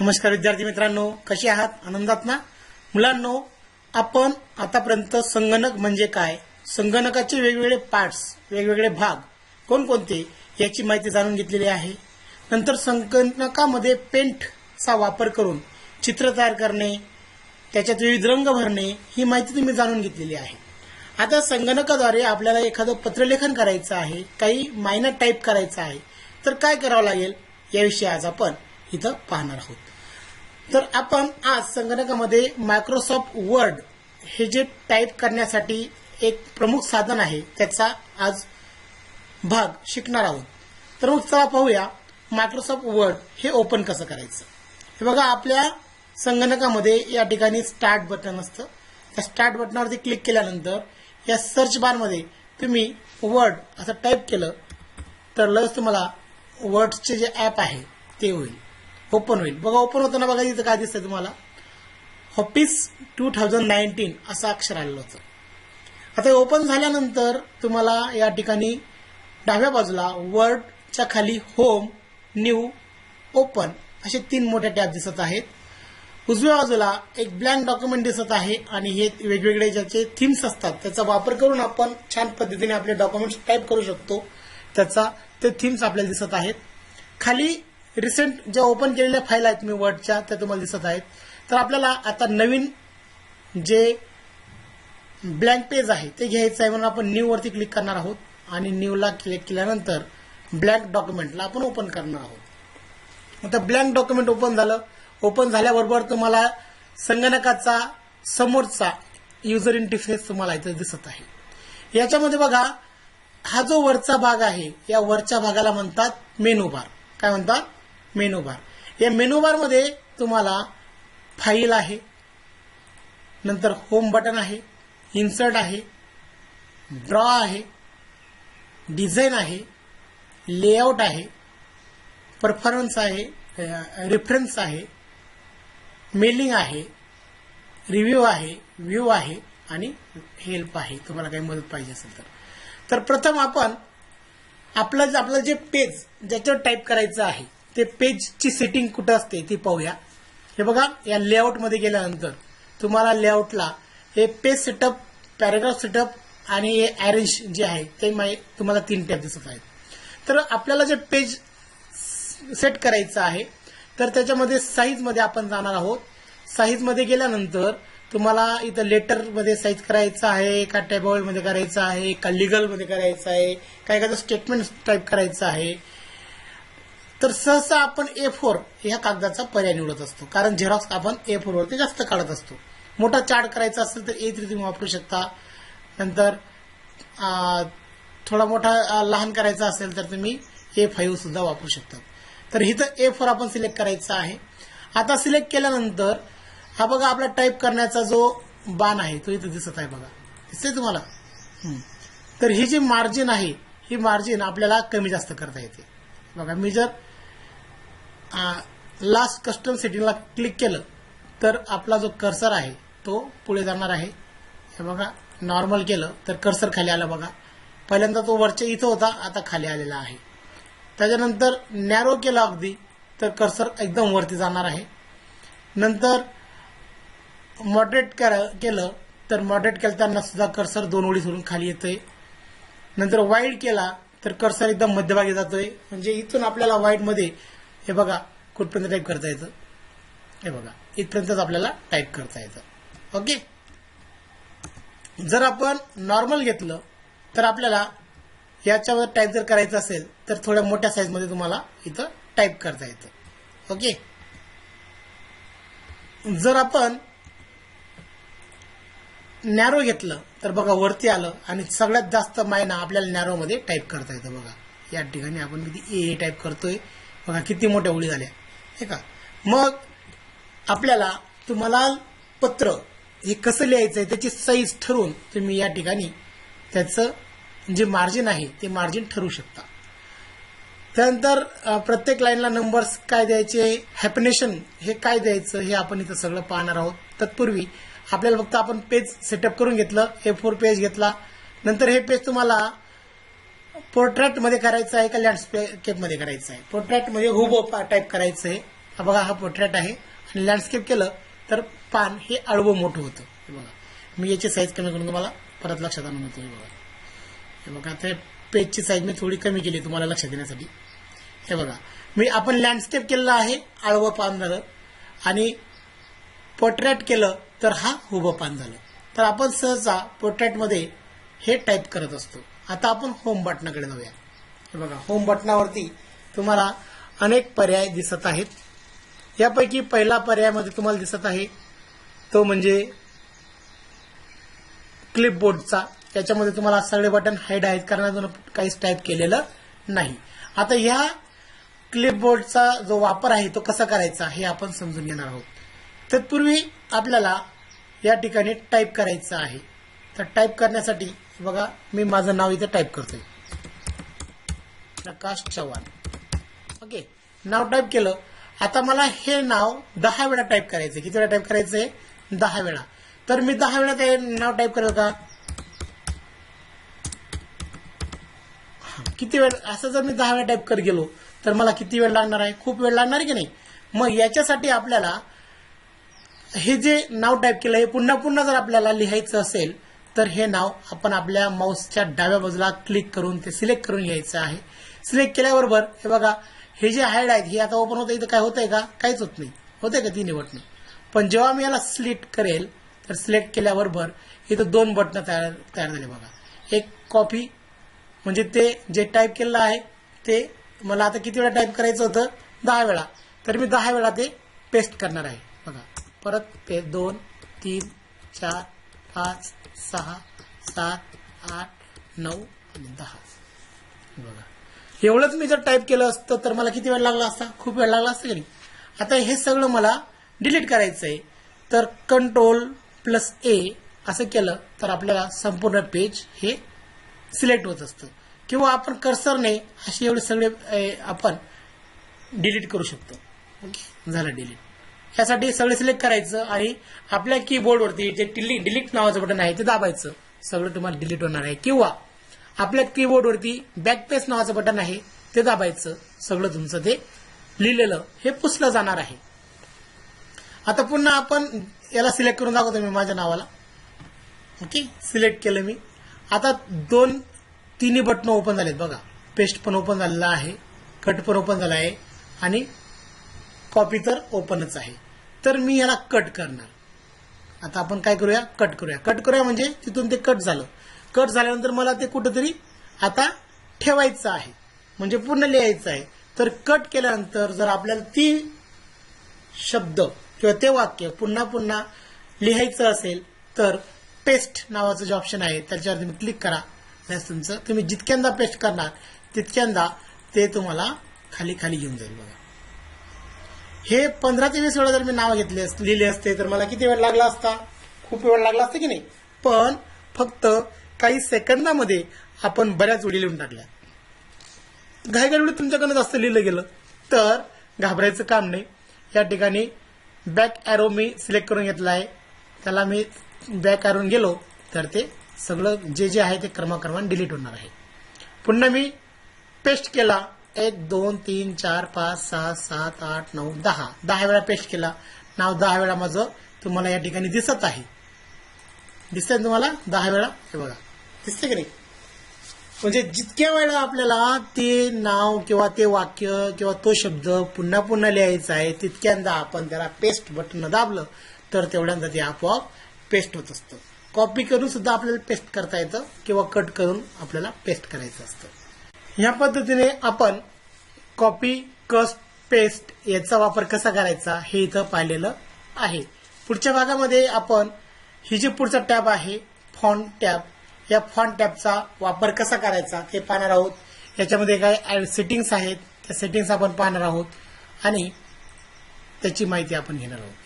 नमस्कार विद्यार्थी मित्रांनो कसे आहात? आनंदात ना? मुलांनो आपण आतापर्यंत संगणक म्हणजे काय? संगणकाचे वेगवेगळे पार्ट्स वेगवेगळे भाग कोणकोणते याची माहिती जाणून घेतलेली आहे. नंतर संगणकामध्ये पेंटचा वापर करून चित्र तयार करणे त्याच्यात विविध रंग भरणे ही माहिती तुम्ही जाणून घेतलेली आहे. आता संगणकाद्वारे आपल्याला एखादं पत्रलेखन करायचं आहे काही मायनर टाईप करायचं आहे तर काय करावं लागेल? याविषयी आज आपण इथं पाहणार आहोत. तर आपण आज संगणकामध्ये मायक्रोसॉफ्ट वर्ड हे जे टाईप करण्यासाठी एक प्रमुख साधन आहे त्याचा आज भाग शिकणार आहोत. तर मग चला पाहूया मायक्रोसॉफ्ट वर्ड हे ओपन कसं करायचं. हे बघा आपल्या संगणकामध्ये या ठिकाणी स्टार्ट बटन असतं. त्या स्टार्ट बटनावरती क्लिक केल्यानंतर या सर्च बारमध्ये तुम्ही वर्ड असं टाईप केलं तर लगेच तुम्हाला वर्डचे जे ॲप आहे ते होईल. ओपन होईल. बघा ओपन होताना बघा इथं काय दिसतंय तुम्हाला? ऑफिस टू थाउजंड नाईन्टीन असं अक्षर आलेलं होतं. आता ओपन झाल्यानंतर तुम्हाला या ठिकाणी डाव्या बाजूला वर्डच्या खाली होम न्यू ओपन असे तीन मोठे टॅब दिसत आहेत. उजव्या बाजूला एक ब्लँक डॉक्युमेंट दिसत आहे आणि हे वेगवेगळे ज्याचे थीम्स असतात त्याचा वापर करून आपण छान पद्धतीने आपले डॉक्युमेंट्स टाईप करू शकतो. त्याचा ते थीम्स आपल्याला दिसत आहेत. खाली रिसेंट ज्या ओपन केलेल्या फाईल आहेत मी वर्डच्या त्या तुम्हाला दिसत आहेत. तर आपल्याला आता नवीन जे ब्लँक पेज आहे ते घ्यायचं आहे म्हणून आपण न्यू वरती क्लिक करणार आहोत. आणि न्यूला क्लिक केल्यानंतर ब्लँक डॉक्युमेंटला आपण ओपन करणार आहोत. आता ब्लँक डॉक्युमेंट ओपन झालं. ओपन झाल्याबरोबर तुम्हाला संगणकाचा समोरचा युजर इंटरफेस तुम्हाला इथे दिसत आहे. याच्यामध्ये बघा हा जो वरचा भाग आहे या वरच्या भागाला म्हणतात मेनू बार काय म्हणतात? मेनू बार या मेनू बारमध्ये तुम्हाला फाईल आहे नंतर होम बटन आहे इन्सर्ट आहे ड्रॉ आहे डिझाईन आहे लेआउट आहे परफॉर्मन्स आहे रेफरन्स आहे मेलिंग आहे रिव्ह्यू आहे व्ह्यू आहे आणि हेल्प आहे. तुम्हाला काही मदत पाहिजे असेल तर. तर प्रथम आपण आपलं आपलं जे पेज ज्याच्यावर टाईप करायचं आहे ते पेजची सेटिंग कुठं असते ती पाहूया. हे बघा या लेआउटमध्ये गेल्यानंतर तुम्हाला लेआउटला हे पेज सेटअप पॅराग्राफ सेटअप आणि हे अरेंज जे आहे ते तुम्हाला तीन टॅब दिसत आहेत. तर आपल्याला जे पेज सेट करायचं आहे तर त्याच्यामध्ये साईजमध्ये आपण जाणार आहोत. साईजमध्ये गेल्यानंतर तुम्हाला इथं लेटरमध्ये साईज करायचं आहे का टेबलमध्ये करायचं आहे का लिगलमध्ये करायचं आहे का एखादं स्टेटमेंट टाईप करायचं आहे तर सहसा आपण ए फोर ह्या कागदाचा पर्याय निवडत असतो. कारण झेरॉक्स आपण ए फोर वरती जास्त काढत असतो. मोठा चार्ट करायचा असेल तर ए थ्री तुम्ही वापरू शकता. नंतर थोडा मोठा लहान करायचा असेल तर तुम्ही ए फाईव्ह सुद्धा वापरू शकता. तर इथं ए फोर आपण सिलेक्ट करायचा आहे. आता सिलेक्ट केल्यानंतर हा बघा आपला टाईप करण्याचा जो बाण आहे तो इथं दिसत आहे बघा. दिसतंय तुम्हाला? तर ही जी मार्जिन आहे ही मार्जिन आपल्याला कमी जास्त करता येते. बघा मी जर लास्ट कस्टम सेटिंगला क्लिक केलं तर आपला जो कर्सर आहे तो पुढे जाणार आहे. हे बघा नॉर्मल केलं तर कर्सर खाली आलं बघा. पहिल्यांदा तो वरच्या इथं होता आता खाली आलेला आहे. त्याच्यानंतर नॅरो केला अगदी तर कर्सर एकदम वरती जाणार आहे. नंतर मॉडरेट केलं तर मॉडरेट केलं सुद्धा कर्सर दोन ओळी सोडून खाली येतोय. नंतर वाईड केला तर कर्सर एकदम मध्यभागी जातोय. म्हणजे इथून आपल्याला वाईडमध्ये हे बघा कुठपर्यंत टाईप करता येतं? हे बघा इथपर्यंतच आपल्याला टाईप करता येतं. ओके जर आपण नॉर्मल घेतलं तर आपल्याला याच्यावर टाईप जर करायचं असेल तर थोड्या मोठ्या साईजमध्ये तुम्हाला इथं टाईप करता येतं. ओके जर आपण नॅरो घेतलं तर बघा वरती आलं आणि सगळ्यात जास्त मायना आपल्याला नॅरोमध्ये टाईप करता येतं बघा. या ठिकाणी आपण किती ए टाईप करतोय बघा किती मोठ्या ओळी झाल्या. हे का? मग आपल्याला तुम्हाला पत्र हे कसं लिहायचं आहे त्याची साईज ठरवून तुम्ही या ठिकाणी त्याचं जे मार्जिन आहे ते मार्जिन ठरवू शकता. त्यानंतर प्रत्येक लाईनला नंबर्स काय द्यायचे हॅपनेशन हे काय द्यायचं हे आपण इथं सगळं पाहणार आहोत. तत्पूर्वी आपल्याला फक्त आपण पेज सेटअप करून घेतलं हे फोर पेज घेतला. नंतर हे पेज तुम्हाला पोर्ट्रेटमध्ये करायचं आहे का लँडस्केपमध्ये करायचं आहे? पोर्ट्रेटमध्ये हुबो टाईप करायचं आहे. हा बघा हा पोर्ट्रेट आहे. आणि लँडस्केप केलं तर पान हे आळवं मोठं होतं. हे बघा. मी याची साईज कमी करून तुम्हाला परत लक्षात आणून होतो हे बघा. हे बघा आता पेजची साईज मी थोडी कमी केली तुम्हाला लक्षात देण्यासाठी हे बघा. मी आपण लँडस्केप केलेलं आहे आळवं पान झालं. आणि पोर्ट्रेट केलं तर हा हुबं पान झालं. तर आपण सहसा पोर्ट्रेटमध्ये हे टाईप करत असतो. आता आपण होम बटनाकडे जाऊया. हे बघा होम बटनावरती तुम्हाला अनेक पर्याय दिसत आहेत. यापैकी पहिला पर्यायामध्ये तुम्हाला दिसत आहे तो म्हणजे क्लिपबोर्डचा त्याच्यामध्ये तुम्हाला सगळे बटन हाईड आहेत कारण अजून काहीच टाईप केलेलं नाही. आता ह्या क्लिपबोर्डचा जो वापर आहे तो कसा करायचा हे आपण समजून घेणार आहोत. तत्पूर्वी आपल्याला या ठिकाणी टाईप करायचं आहे. तर टाईप करण्यासाठी बघा मी माझं नाव इथे टाईप करतोय. प्रकाश चव्हाण. ओके नाव टाईप केलं. आता मला हे नाव दहा वेळा टाईप करायचं किती वेळा टाईप करायचं आहे दहा वेळा. तर मी दहा वेळा ते नाव टाईप करेल का किती वेळ? असं जर मी दहा वेळा टाईप करत गेलो तर मला किती वेळ लागणार आहे? खूप वेळ लागणार की नाही? मग याच्यासाठी आपल्याला हे जे नाव टाईप केलं हे पुन्हा पुन्हा जर आपल्याला लिहायचं असेल तर हे नाव आपण आपल्या माऊसच्या डाव्या बाजूला क्लिक करून ते सिलेक्ट करून घ्यायचं आहे. सिलेक्ट केल्याबरोबर हे बघा हे जे हायड आहेत हे आता ओपन होतं इथं काय होतंय का? काहीच होत नाही. होतंय का ती निवड नाही पण जेव्हा मी याला सिलेक्ट करेल तर सिलेक्ट केल्याबरोबर इथं दोन बटनं तयार तयार झाले बघा. एक कॉपी म्हणजे ते जे टाईप केलेलं आहे ते मला आता किती वेळा टाईप करायचं होतं? दहा वेळा. तर मी दहा वेळा ते पेस्ट करणार आहे. बघा. परत ते दोन तीन चार पाच सहा सात आठ नऊ आणि दहा. बघा. एवढंच मी जर टाईप केलं असतं तर मला किती वेळ लागला असता? खूप वेळ लागला असता की नाही? आता हे सगळं मला डिलीट करायचं आहे तर कंट्रोल प्लस ए असं केलं तर आपल्याला संपूर्ण पेज हे सिलेक्ट होत असतं. किंवा आपण कर्सरने असे एवढे सगळे आपण डिलीट करू शकतो. ओके झालं डिलीट यासाठी सगळं सिलेक्ट करायचं आणि आपल्या कीबोर्डवरती जे डिलीट नावाचं बटन आहे ते दाबायचं. सगळं तुम्हाला डिलीट होणार आहे. किंवा आपल्या कीबोर्डवरती बॅकपेस नावाचं बटन आहे ते दाबायचं. सगळं तुमचं ते लिहिलेलं हे पुसलं जाणार आहे. आता पुन्हा आपण याला सिलेक्ट करून दाखवतो मी माझ्या नावाला. ओके सिलेक्ट केलं मी. आता दोन तिन्ही बटन ओपन झालेत बघा. पेस्ट पण ओपन झालेला आहे कट पण ओपन झाला आहे आणि कॉपी तर ओपनच आहे. तर मी याला कट करणार. आता आपण काय करूया? कट करूया. कट करूया म्हणजे तिथून ते कट झालं. कट झाल्यानंतर मला ते कुठंतरी आता ठेवायचं आहे. म्हणजे पूर्ण लिहायचं आहे. तर कट केल्यानंतर जर आपल्याला ती शब्द किंवा ते वाक्य पुन्हा पुन्हा लिहायचं असेल तर पेस्ट नावाचं जे ऑप्शन आहे त्याच्यावर तुम्ही क्लिक करा. त्यास तुमचं तुम्ही जितक्यांदा पेस्ट करणार तितक्यांदा ते तुम्हाला खाली खाली घेऊन जाईल बघा. हे पंधरा ते वीस वेळा जर मी नाव घेतले लिहिले असते तर मला किती वेळ लागला असता? खूप वेळ लागला असता की नाही? पण फक्त काही सेकंदामध्ये आपण बऱ्याच वेळी लिहून टाकल्या. घाईगडबडीत तुमच्याकडनं जास्त लिहिलं गेलं तर घाबरायचं काम नाही. या ठिकाणी बॅक ॲरो मी सिलेक्ट करून घेतला आहे. त्याला मी बॅक ॲरोन गेलो तर ते सगळं जे जे आहे ते क्रमाक्रमाने डिलीट होणार आहे. पुन्हा मी पेस्ट केला. एक दोन तीन चार पाच सहा सात आठ नऊ दहा. दहा वेळा पेस्ट केला. नाव दहा वेळा माझं तुम्हाला या ठिकाणी दिसत आहे. दिसतंय तुम्हाला? दहा वेळा? हे बघा. दिसते की नाही? म्हणजे जितक्या वेळा आपल्याला ते नाव किंवा ते वाक्य किंवा तो शब्द पुन्हा पुन्हा लिहायचा आहे तितक्यांदा आपण त्याला पेस्ट बटन दाबलं तर तेवढ्यांदा ते आपोआप पेस्ट होत असतं. कॉपी करून सुद्धा आपल्याला पेस्ट करता येतं किंवा कट करून आपल्याला पेस्ट करायचं असतं. ह्या पद्धतीने आपण कॉपी कस्ट पेस्ट याचा वापर कसा करायचा हे इथं पाहिलेलं आहे. पुढच्या भागामध्ये आपण ही जी पुढचा टॅब आहे फॉन्ट टॅब या फॉन्ट टॅबचा वापर कसा करायचा ते पाहणार आहोत. याच्यामध्ये काय सेटिंग्स आहेत त्या सेटिंग्स आपण पाहणार आहोत आणि त्याची माहिती आपण घेणार आहोत.